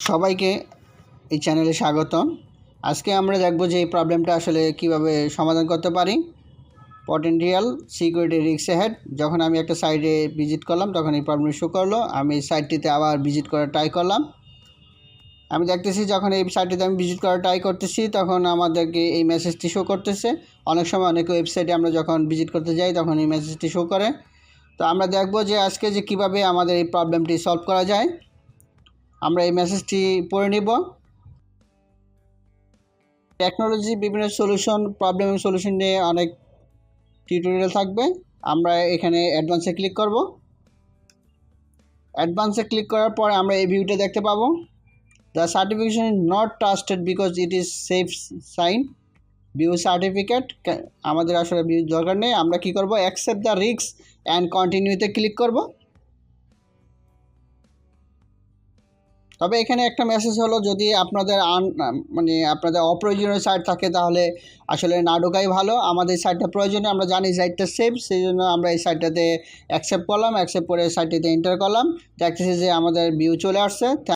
সবাইকে এই চ্যানেলে স্বাগতম। আজকে আমরা দেখব যে এই প্রবলেমটা আসলে কীভাবে সমাধান করতে পারি। পটেন্টিয়াল সিকিউরিটি রিক্স হেড যখন আমি একটা সাইডে ভিজিট করলাম, তখন এই প্রবলেম শো করল। আমি সাইটটিতে আবার ভিজিট করার ট্রাই করলাম। আমি দেখতেছি যখন এই সাইটটিতে আমি ভিজিট করার ট্রাই করতেছি, তখন আমাদেরকে এই মেসেজটি শো করতেছে। অনেক সময় অনেক ওয়েবসাইটে আমরা যখন ভিজিট করতে যাই, তখন এই মেসেজটি শো করে। তো আমরা দেখব যে আজকে যে কীভাবে আমাদের এই প্রবলেমটি সলভ করা যায়। আমরা এই মেসেজটি পড়ে নিব। টেকনোলজি বিভিন্ন সলিউশন প্রবলেম সলিউশন নিয়ে অনেক টিউটোরিয়াল থাকবে। আমরা এখানে অ্যাডভান্সে ক্লিক করব। অ্যাডভান্সে ক্লিক করার পরে আমরা এই ভিউটা দেখতে পাবো। The certification is not trusted because it is safe sign view certificate আমাদের আসলে ভিউ দরকার নেই। আমরা কি করব? অ্যাকসেপ্ট দ্য রিক্স অ্যান্ড কন্টিনিউতে ক্লিক করব। তবে এখানে একটা মেসেজ হলো, যদি আপনাদের আন মানে আপনাদের অপ্রয়োজনীয় সাইট থাকে তাহলে আসলে না ঢোকাই ভালো। আমাদের সাইটটা প্রয়োজনীয়, আমরা জানি সাইটটা সেফ সেই জন্য আমরা এই সাইটটাতে অ্যাকসেপ্ট করলাম অ্যাকসেপ্ট করে সাইটটিতে এন্টার করলাম। দেখতেছি যে আমাদের ভিউ চলে আসছে।